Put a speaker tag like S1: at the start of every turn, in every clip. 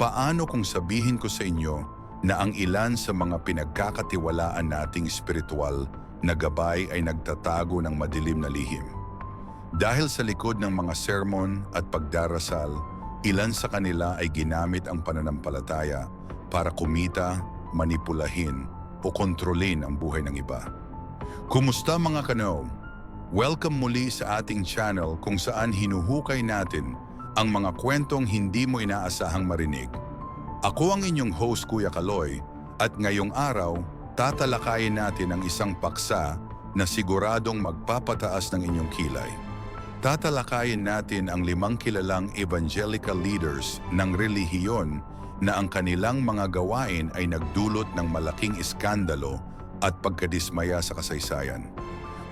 S1: Paano kung sabihin ko sa inyo na ang ilan sa mga pinagkakatiwalaan nating espiritual na gabay ay nagtatago ng madilim na lihim? Dahil sa likod ng mga sermon at pagdarasal, ilan sa kanila ay ginamit ang pananampalataya para kumita, manipulahin o kontrolin ang buhay ng iba. Kumusta mga kano? Welcome muli sa ating channel kung saan hinuhukay natin ang mga kwentong hindi mo inaasahang marinig. Ako ang inyong host Kuya Kaloy at ngayong araw tatalakayin natin ang isang paksa na siguradong magpapataas ng inyong kilay. Tatalakayin natin ang limang kilalang evangelical leaders ng relihiyon na ang kanilang mga gawain ay nagdulot ng malaking iskandalo at pagkadismaya sa kasaysayan.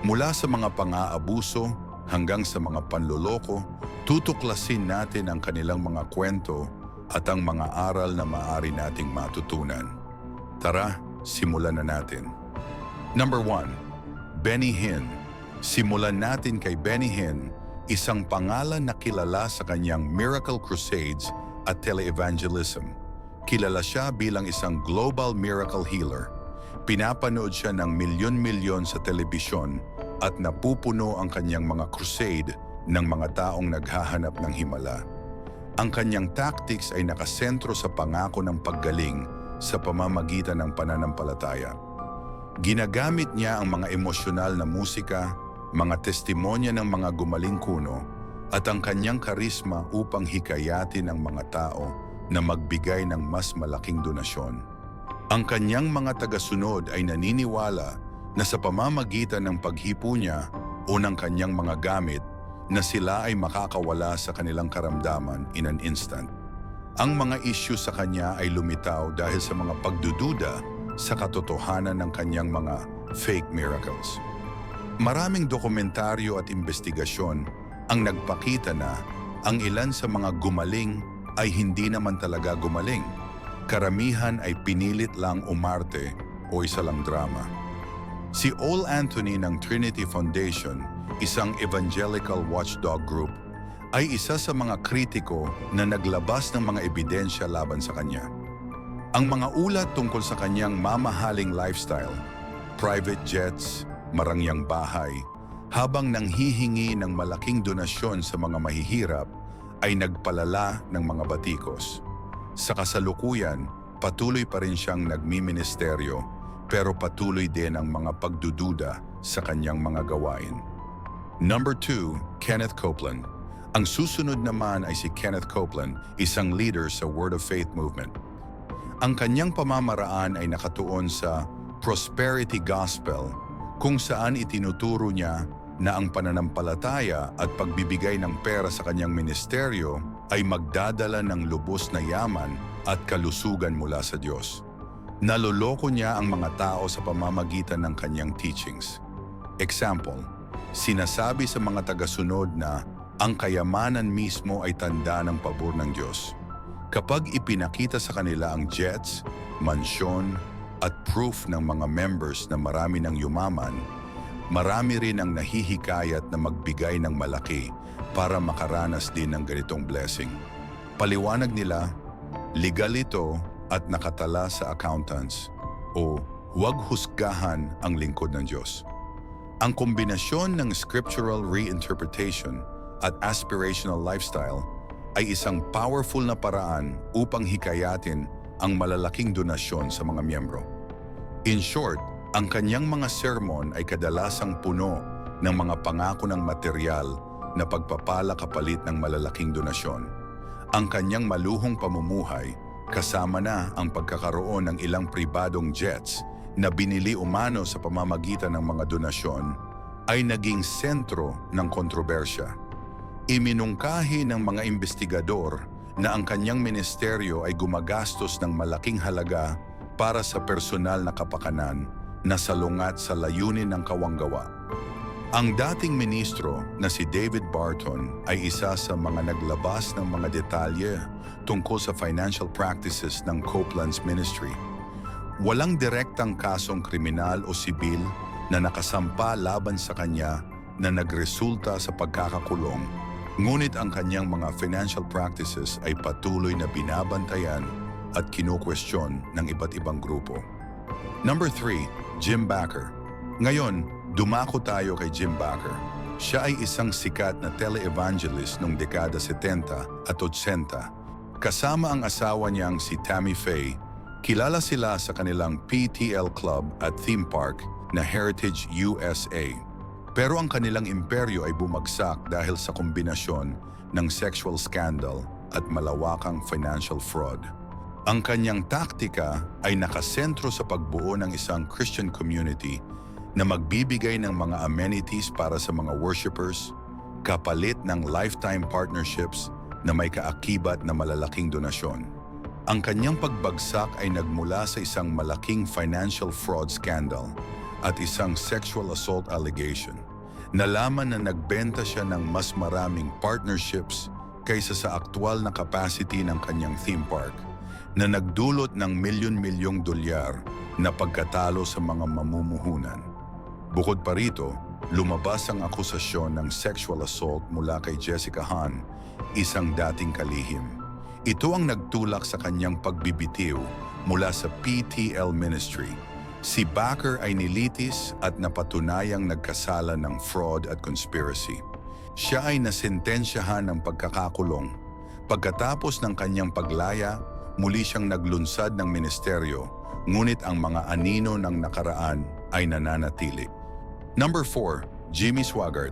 S1: Mula sa mga pang-aabuso hanggang sa mga panloloko, tutuklasin natin ang kanilang mga kwento at ang mga aral na maaari nating matutunan. Tara, simulan na natin. Number 1. Benny Hinn. Simulan natin kay Benny Hinn, isang pangalan na kilala sa kanyang Miracle Crusades at teleevangelism. Kilala siya bilang isang global miracle healer. Pinapanood siya ng milyon-milyon sa telebisyon at napupuno ang kanyang mga crusade ng mga taong naghahanap ng himala. Ang kanyang tactics ay nakasentro sa pangako ng paggaling sa pamamagitan ng pananampalataya. Ginagamit niya ang mga emosyonal na musika, mga testimonya ng mga gumaling kuno, at ang kanyang karisma upang hikayatin ang mga tao na magbigay ng mas malaking donasyon. Ang kanyang mga tagasunod ay naniniwala na sa pamamagitan ng paghipo niya o ng kanyang mga gamit na sila ay makakawala sa kanilang karamdaman in an instant. Ang mga issue sa kanya ay lumitaw dahil sa mga pagdududa sa katotohanan ng kanyang mga fake miracles. Maraming dokumentaryo at investigasyon ang nagpakita na ang ilan sa mga gumaling ay hindi naman talaga gumaling. Karamihan ay pinilit lang umarte o isa lang drama. Si Ol Anthony ng Trinity Foundation, isang evangelical watchdog group, ay isa sa mga kritiko na naglabas ng mga ebidensya laban sa kanya. Ang mga ulat tungkol sa kanyang mamahaling lifestyle, private jets, marangyang bahay, habang nanghihingi ng malaking donasyon sa mga mahihirap, ay nagpalala ng mga batikos. Sa kasalukuyan, patuloy pa rin siyang nagmiministeryo pero patuloy din ang mga pagdududa sa kanyang mga gawain. Number 2, Kenneth Copeland. Ang susunod naman ay si Kenneth Copeland, isang leader sa Word of Faith movement. Ang kanyang pamamaraan ay nakatuon sa prosperity gospel kung saan itinuturo niya na ang pananampalataya at pagbibigay ng pera sa kanyang ministeryo ay magdadala ng lubos na yaman at kalusugan mula sa Diyos. Naloloko niya ang mga tao sa pamamagitan ng kanyang teachings. Example, sinasabi sa mga tagasunod na ang kayamanan mismo ay tanda ng pabor ng Diyos. Kapag ipinakita sa kanila ang jets, mansyon, at proof ng mga members na marami ng yumaman, marami rin ang nahihikayat na magbigay ng malaki para makaranas din ng ganitong blessing. Paliwanag nila, legal ito at nakatala sa accountants o huwag husgahan ang lingkod ng Diyos. Ang kombinasyon ng scriptural reinterpretation at aspirational lifestyle ay isang powerful na paraan upang hikayatin ang malalaking donasyon sa mga miyembro. In short, ang kanyang mga sermon ay kadalasang puno ng mga pangako ng material na pagpapala kapalit ng malalaking donasyon. Ang kanyang maluhong pamumuhay kasama na ang pagkakaroon ng ilang pribadong jets na binili umano sa pamamagitan ng mga donasyon ay naging sentro ng kontrobersya. Iminungkahi ng mga investigador na ang kanyang ministeryo ay gumagastos ng malaking halaga para sa personal na kapakanan na salungat sa layunin ng kawanggawa. Ang dating ministro na si David Barton ay isa sa mga naglabas ng mga detalye tungkol sa financial practices ng Copeland's ministry. Walang direktang kasong kriminal o sibil na nakasampa laban sa kanya na nagresulta sa pagkakakulong Ngunit ang kanyang mga financial practices ay patuloy na binabantayan at kinukwestiyon ng iba't ibang grupo. Number 3, Jim Backer. Ngayon, dumako tayo kay Jim Backer. Siya ay isang sikat na televangelist noong dekada 70 at 80. Kasama ang asawa niyang si Tammy Faye, kilala sila sa kanilang PTL Club at theme park na Heritage USA. Pero ang kanilang imperyo ay bumagsak dahil sa kombinasyon ng sexual scandal at malawakang financial fraud. Ang kanyang taktika ay nakasentro sa pagbuo ng isang Christian community na magbibigay ng mga amenities para sa mga worshippers, kapalit ng lifetime partnerships na may kaakibat na malalaking donasyon. Ang kanyang pagbagsak ay nagmula sa isang malaking financial fraud scandal at isang sexual assault allegation. Nalaman na nagbenta siya ng mas maraming partnerships kaysa sa aktwal na capacity ng kanyang theme park na nagdulot ng milyon-milyong dolyar na pagkatalo sa mga mamumuhunan. Bukod pa rito, lumabas ang akusasyon ng sexual assault mula kay Jessica Hahn, isang dating kalihim. Ito ang nagtulak sa kanyang pagbibitiw mula sa PTL Ministry. Si Backer ay nilitis at napatunayang nagkasala ng fraud at conspiracy. Siya ay nasentensyahan ng pagkakakulong. Pagkatapos ng kanyang paglaya, muli siyang naglunsad ng ministeryo, ngunit ang mga anino ng nakaraan ay nananatili. Number 4, Jimmy Swaggart.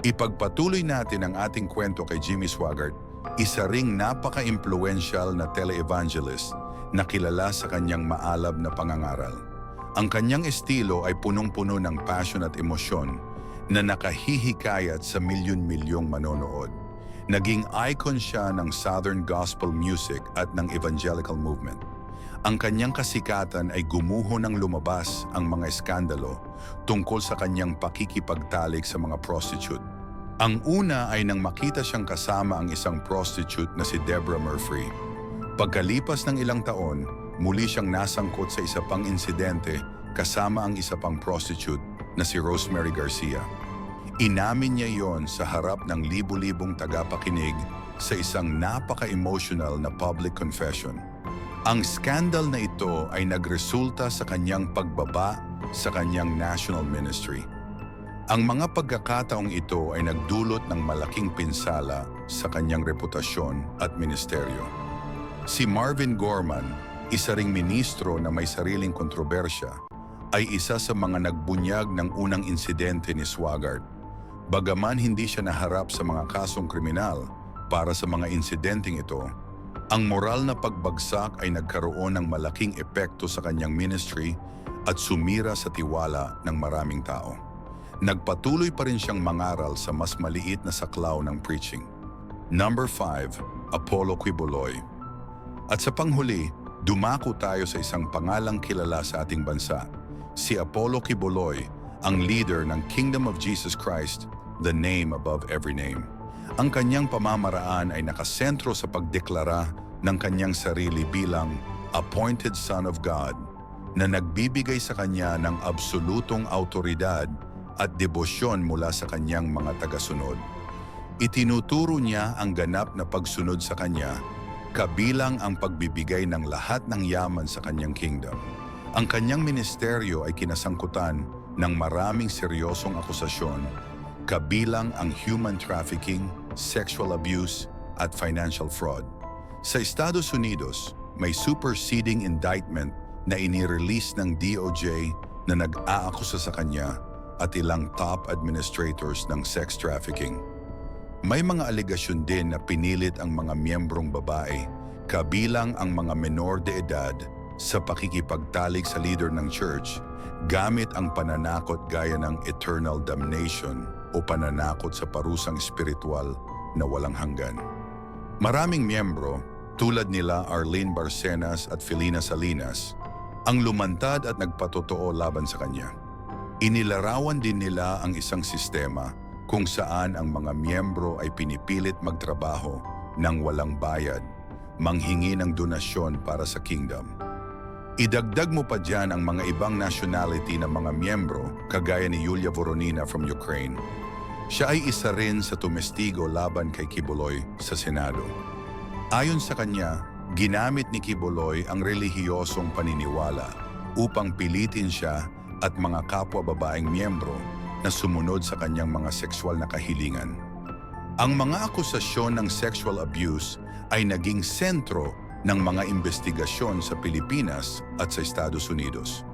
S1: Ipagpatuloy natin ang ating kwento kay Jimmy Swaggart, isa ring napaka-impluential na televangelist na kilala sa kanyang maalab na pangangaral. Ang kanyang estilo ay punong-puno ng passion at emosyon na nakahihikayat sa milyon-milyong manonood. Naging icon siya ng Southern Gospel music at ng evangelical movement. Ang kanyang kasikatan ay gumuho ng lumabas ang mga eskandalo tungkol sa kanyang pakikipagtalik sa mga prostitute. Ang una ay nang makita siyang kasama ang isang prostitute na si Deborah Murphy. Pagkalipas ng ilang taon, muli siyang nasangkot sa isa pang insidente kasama ang isa pang prostitute na si Rosemary Garcia. Inamin niya yon sa harap ng libu-libong tagapakinig sa isang napaka-emotional na public confession. Ang skandal na ito ay nagresulta sa kanyang pagbaba sa kanyang national ministry. Ang mga pagkakataong ito ay nagdulot ng malaking pinsala sa kanyang reputasyon at ministeryo. Si Marvin Gorman, isa ring ministro na may sariling kontrobersya, ay isa sa mga nagbunyag ng unang insidente ni Swagart. Bagaman hindi siya naharap sa mga kasong kriminal para sa mga insidenteng ito, ang moral na pagbagsak ay nagkaroon ng malaking epekto sa kanyang ministry at sumira sa tiwala ng maraming tao. Nagpatuloy pa rin siyang mangaral sa mas maliit na saklaw ng preaching. Number 5, Apollo Quiboloy. At sa panghuli, dumako tayo sa isang pangalang kilala sa ating bansa, si Apollo Quiboloy, ang leader ng Kingdom of Jesus Christ, the name above every name. Ang kanyang pamamaraan ay nakasentro sa pagdeklara ng kanyang sarili bilang appointed Son of God na nagbibigay sa kanya ng absolutong autoridad at debosyon mula sa kanyang mga tagasunod. Itinuturo niya ang ganap na pagsunod sa kanya, kabilang ang pagbibigay ng lahat ng yaman sa kanyang kingdom. Ang kanyang ministeryo ay kinasangkutan ng maraming seryosong akusasyon, kabilang ang human trafficking, sexual abuse, at financial fraud. Sa Estados Unidos, may superseding indictment na inirelease ng DOJ na nag-aakusa sa kanya at ilang top administrators ng sex trafficking. May mga aligasyon din na pinilit ang mga miyembrong babae, kabilang ang mga menor de edad, sa pakikipagtalik sa leader ng church gamit ang pananakot gaya ng eternal damnation o pananakot sa parusang espiritual na walang hanggan. Maraming miyembro, tulad nila Arlene Barcenas at Felina Salinas, ang lumantad at nagpatotoo laban sa kanya. Inilarawan din nila ang isang sistema kung saan ang mga miyembro ay pinipilit magtrabaho ng walang bayad, manghingi ng donasyon para sa kingdom. Idagdag mo pa dyan ang mga ibang nationality ng mga miyembro kagaya ni Yulia Voronina from Ukraine. Siya ay isa rin sa tumestigo laban kay Kibuloy sa Senado. Ayon sa kanya, ginamit ni Kibuloy ang relihiyosong paniniwala upang pilitin siya at mga kapwa babaeng miyembro na sumunod sa kanyang mga sexual na kahilingan. Ang mga akusasyon ng sexual abuse ay naging sentro ng mga investigasyon sa Pilipinas at sa Estados Unidos.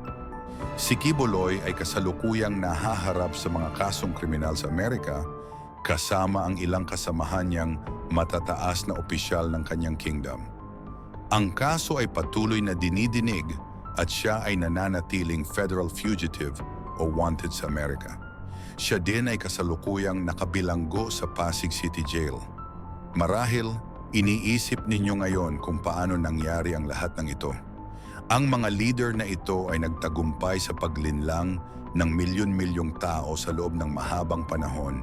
S1: Si Kibuloy ay kasalukuyang nahaharap sa mga kasong kriminal sa Amerika kasama ang ilang kasamahan niyang matataas na opisyal ng kanyang kingdom. Ang kaso ay patuloy na dinidinig at siya ay nananatiling federal fugitive o wanted sa Amerika. Siya din ay kasalukuyang nakabilanggo sa Pasig City Jail. Marahil, iniisip ninyo ngayon kung paano nangyari ang lahat ng ito. Ang mga leader na ito ay nagtagumpay sa paglinlang ng milyon-milyong tao sa loob ng mahabang panahon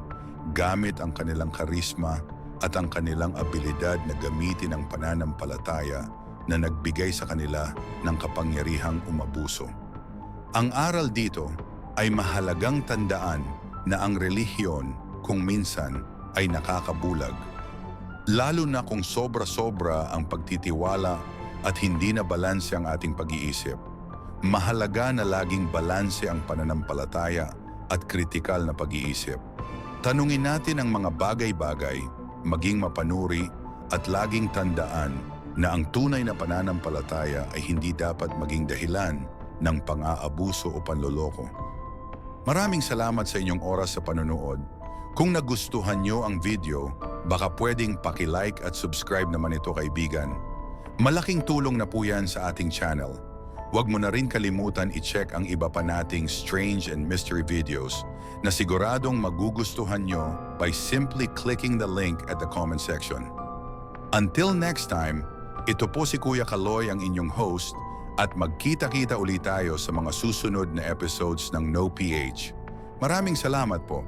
S1: gamit ang kanilang karisma at ang kanilang abilidad na gamitin ang pananampalataya na nagbigay sa kanila ng kapangyarihang umabuso. Ang aral dito ay mahalagang tandaan na ang relihiyon kung minsan ay nakakabulag. Lalo na kung sobra-sobra ang pagtitiwala at hindi na balanse ang ating pag-iisip. Mahalaga na laging balanse ang pananampalataya at kritikal na pag-iisip. Tanungin natin ang mga bagay-bagay, maging mapanuri at laging tandaan na ang tunay na pananampalataya ay hindi dapat maging dahilan ng pang-aabuso o panloloko. Maraming salamat sa inyong oras sa panonood. Kung nagustuhan nyo ang video, baka pwedeng paki-like at subscribe naman ito kaibigan. Malaking tulong na po yan sa ating channel. Huwag mo na rin kalimutan i-check ang iba pa nating strange and mystery videos na siguradong magugustuhan nyo by simply clicking the link at the comment section. Until next time, ito po si Kuya Kaloy ang inyong host at magkita-kita ulit tayo sa mga susunod na episodes ng No PH. Maraming salamat po.